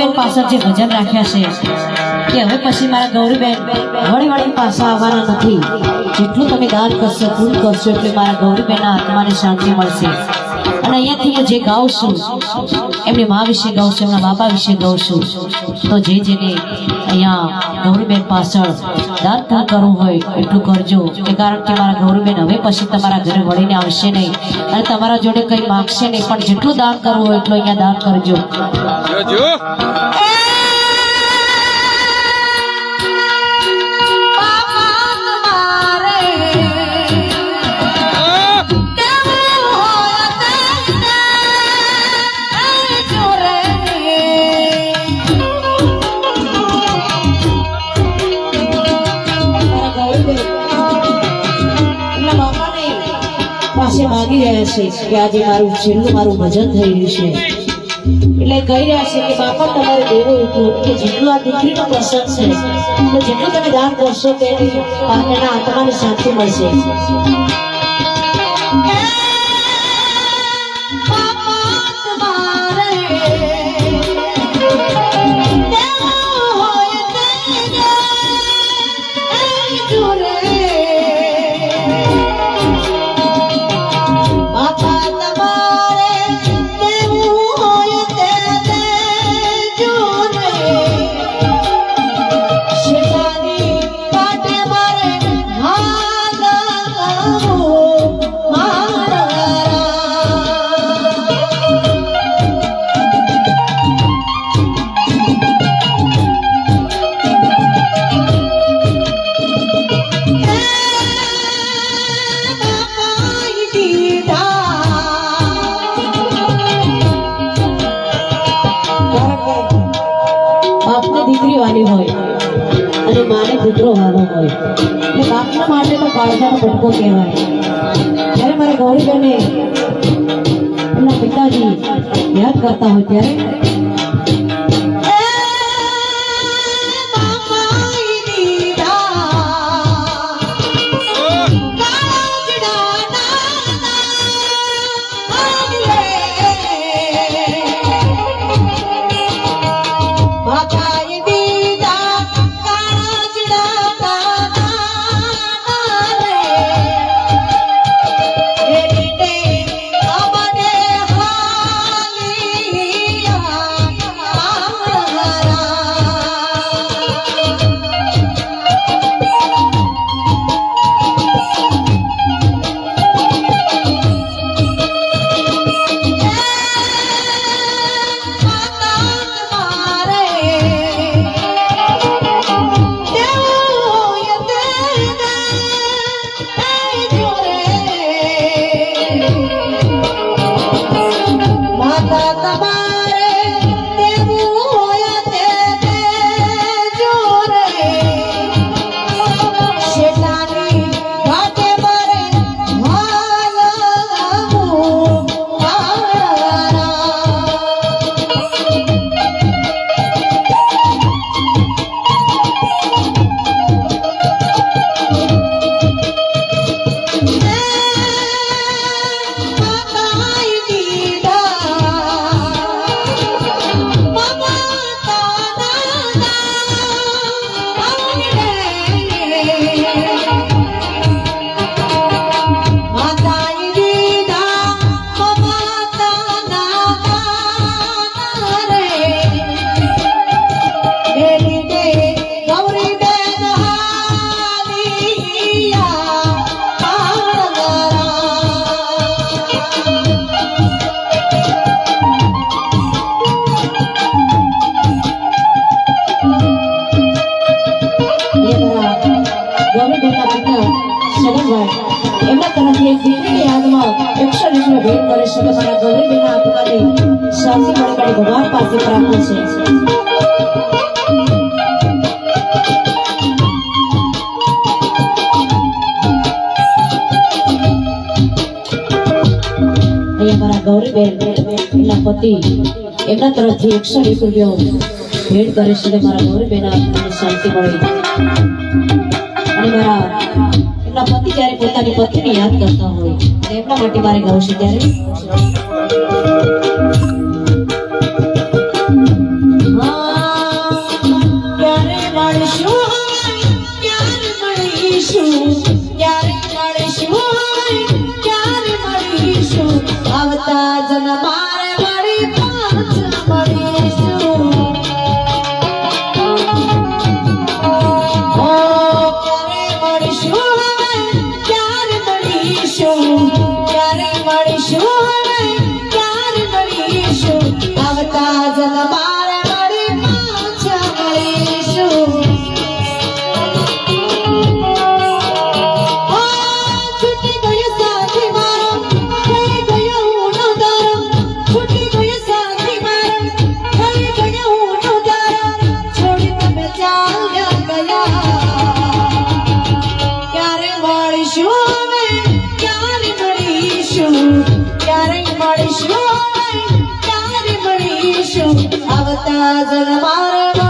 ગૌરીબેન પાછળ જે ભજન રાખ્યા છે કે હવે પછી મારા ગૌરીબેન વળી વળી પાછા આવવાના નથી. જેટલું તમે દાન કરશો પૂન કરશો, એટલે મારા ગૌરીબેનના આત્માને શાંતિ મળશે. અને અહીંયાથી હું જે ગાઉં છું, એમની મા વિશે ગાઉં છું, એમના બાપા વિશે ગાઉં છું, તો જે જેને અહીંયા ગૌરીબેન પાછળ દાન કરવું હોય, એટલું કરજો. કે કારણ કે મારા ગૌરીબેન હવે પછી તમારા ઘરે વળીને આવશે નહીં. અને તમારા જોડે કંઈ માગશે નહીં, પણ જેટલું દાન કરવું હોય એટલું અહીંયા દાન કરજો. પાસે માગી રહ્યા છે કે આજે મારું છેલ્લું મારું ભજન થઈ રહ્યું છે. એટલે કહી રહ્યા છે કે બાપા, તમારે દેવો એટલું કે જેટલું આ દીકરીનો પ્રસંગ છે તો જેટલું તમે દાન કરશો તેની એના આત્માને શાંતિ મળશે. તો કાળજાનો કહેવાય. જ્યારે મારા ગૌરીબેને એમના પિતાજી યાદ કરતા હોય ત્યારે ગૌરીબેનના પિતા સલીમભાઈ એમના તરફથી એક દીકરીની યાદમાં એકસો લીટર ભેટ કરે છે કે મારા ગૌરીબેનના આત્માને શાંતિ મળે મારી ભગવાન પાસે પ્રાર્થના છે મારા ગૌરીબેન એમના પતિ, એમના તરફથી એકસો વીસ રૂપિયા ભેટ કરે છે મારા ગૌરીબેન આપણને શાંતિ મળે. અને મારા એમના પતિ જ્યારે પોતાની પત્ની યાદ કરતા હોય અને એમના માટે મારે ગાઉં છે ત્યારે? આવતા જન્મ જન્મારે વળી